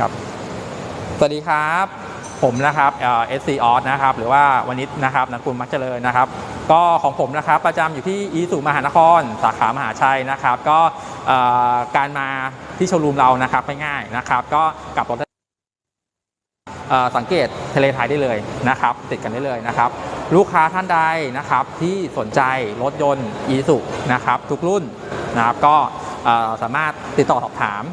ครับ สวัสดีครับ ผมนะครับเอสซีออสนะครับ หรือว่าวันนี้นะครับนักคุณมักเจริญนะครับ ก็ของผมนะครับประจำอยู่ที่อีสุมหานคร สาขามหาชัยนะครับ ก็การมาที่โชว์รูมเรานะครับไม่ง่ายนะครับ ก็กลับรถสังเกตทะเลไทยได้เลยนะครับ ติดกันได้เลยนะครับ ลูกค้าท่านใดนะครับที่สนใจรถยนต์อีสุนะครับทุกรุ่นนะครับก็สามารถติดต่อสอบถาม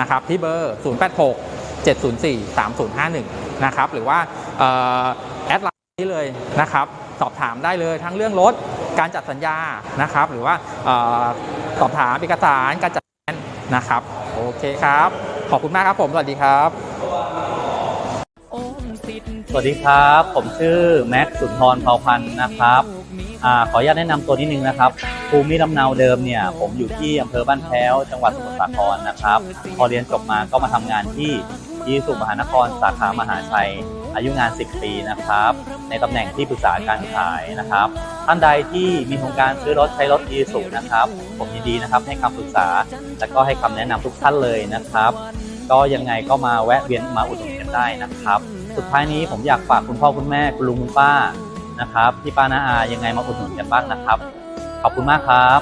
นะครับที่เบอร์ 086 704 3051 นะครับ หรือว่าออแอดไลน์นี้เลยนะครับ สอบถามได้เลยทั้งเรื่องรถ การจัดสัญญา นะครับ หรือว่าออสอบถามเอกสารการจัดงานนะครับ โอเคครับ ขอบคุณมากครับผม สวัสดีครับสวัสดีครับ ผมชื่อแม็กซ์สุนทรเผ่าพันธ์นะครับอขออนุญาตแนะนำตัวนิดนึงนะครับภูมิลำเนาเดิมเนี่ย ผมอยู่ที่อำเภอบ้านแพ้ว จังหวัดสมุทรสาครนะครับ พอเรียนจบมาก็มาทำงานที่ ยี่สุมหานครสาขามหาชัย อายุงาน 10 ปีนะครับ ในตำแหน่งที่ปรึกษาการขายนะครับ ท่านใดที่มีโครงการซื้อรถใช้รถยีสุนะครับ ผมยินดีนะครับให้คำปรึกษา และก็ให้คำแนะนำทุกท่านเลยนะครับ ก็ยังไงก็มาแวะเวียนมาอุดหนุนกันได้นะครับ สุดท้ายนี้ผมอยากฝากคุณพ่อคุณแม่คุณลุงคุณป้านะครับพี่ป้านาอายังไงมาอุดหนุนกันบ้างนะครับ ขอบคุณมากครับ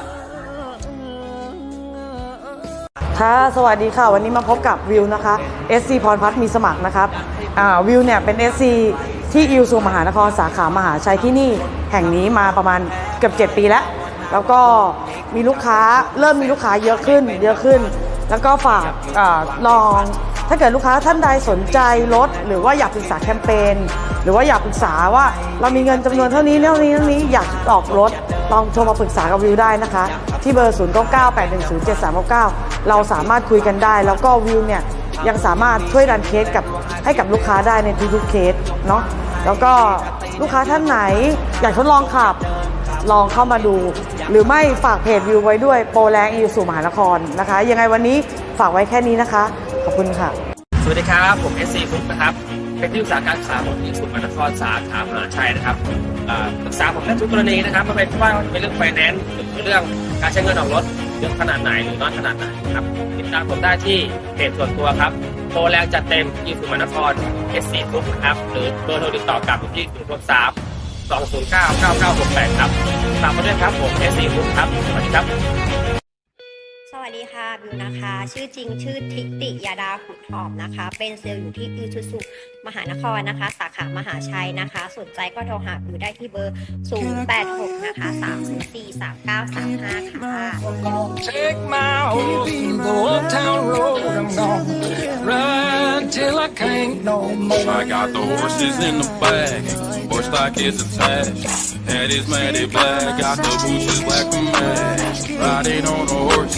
ค่ะสวัสดีค่ะวันนี้มาพบกับวิวนะคะ SC พรพัฒน์มีสมัครนะครับวิวเนี่ยเป็น SC ที่อิวซูมหานครสาขามหาชัยที่นี่แห่งนี้มาประมาณเกือบ 7 ปีแล้ว แล้วก็มีลูกค้าเริ่มมีลูกค้าเยอะขึ้น เยอะขึ้น แล้วก็ฝากอลอง ถ้าเกิดลูกค้าท่านใดสนใจรถหรือว่าอยากปรึกษาแคมเปญหรือว่าอยากปรึกษาว่าเรามีเงินจำนวนเท่านี้เท่านี้เท่านี้อยากออกรถลองโทรมาปรึกษากับวิวได้นะคะ ที่เบอร์ 0 9 9 8 1 0 7 3 9 9 เราสามารถคุยกันได้ แล้วก็วิวเนี่ยยังสามารถช่วยดันเคสกับให้กับลูกค้าได้ในทุกๆเคสเนาะแล้วก็ลูกค้าท่านไหนอยากทดลองขับลองเข้ามาดู หรือไม่ฝากเพจวิวไว้ด้วยโปรแรงอีสู่มหานครนะคะ ยังไงวันนี้ฝากไว้แค่นี้นะคะ ขอบคุณค่ะ สวัสดีครับ ผมเอสซีฟุกนะครับ เป็นที่ปรึกษาการขาของที่สุดมหานครสาขามหาชัยนะครับปรึกษาผมได้ทุกกรณีนะครับไม่เป็นว่าเป็นเรื่องไฟแนนซ์หรือเรื่องการใช้เงินออกรถเยอะขนาดไหนหรือน้อยขนาดไหนครับติดตามผมได้ที่เพจส่วนตัวครับโทรแรงจัดเต็มที่สุดมหานครเอสซีฟุกนะครับหรือเบอร์โทรติดต่อกลับที่ศูนย์หกสามสองศูนย์เก้าเก้าเก้าหกแปดครับตามมาด้วยครับผมเอสซีฟุกครับสวัสดีครับ วัสดีค่ะบิวนะคะ ชื่อจริงชื่อทิติยาดาขุดหอมนะคะ เป็นเซลล์อยู่ที่อีซูซุมหานครนะคะ สาขามหาชัยนะคะ สนใจก็โทรหาบิวได้ที่เบอร์ 086 นะคะ 304 3935 ค่ะ Take my horse, the old town road. I'm gonna ride till I can't no more. I got the horses in the back, horse stock is attached. Head is matted black, got the bushes black and mad. Riding on a horse,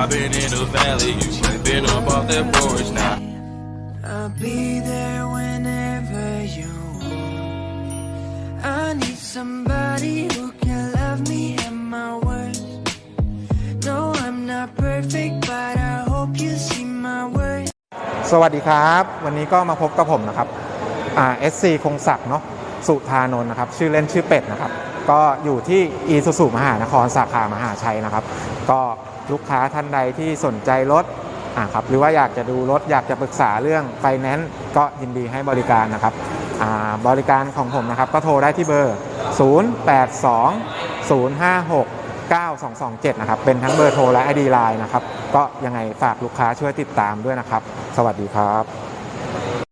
I've been in the valley, you ain't been up off that porch now. I'll be there whenever you want. I need somebody who can love me at my worst. No, I'm not perfect, but I hope you see my worth. สวัสดีครับ วันนี้ก็มาพบกับผมนะครับอ่า SC คงศักดิ์เนาะสุธานนท์นะครับ ชื่อเล่นชื่อเป็ดนะครับ ก็อยู่ที่อีสุสุมหานครสาขามหาชัยนะครับ ก็ ลูกค้าท่านใดที่สนใจรถครับหรือว่าอยากจะดูรถอยากจะปรึกษาเรื่องไฟแนนซ์ก็ยินดีให้บริการนะครับบริการของผมนะครับก็โทรได้ที่เบอร์ 082 056 9227 นะครับ เป็นทั้งเบอร์โทรและ ID Line นะครับ ก็ยังไงฝากลูกค้าช่วยติดตามด้วยนะครับ สวัสดีครับ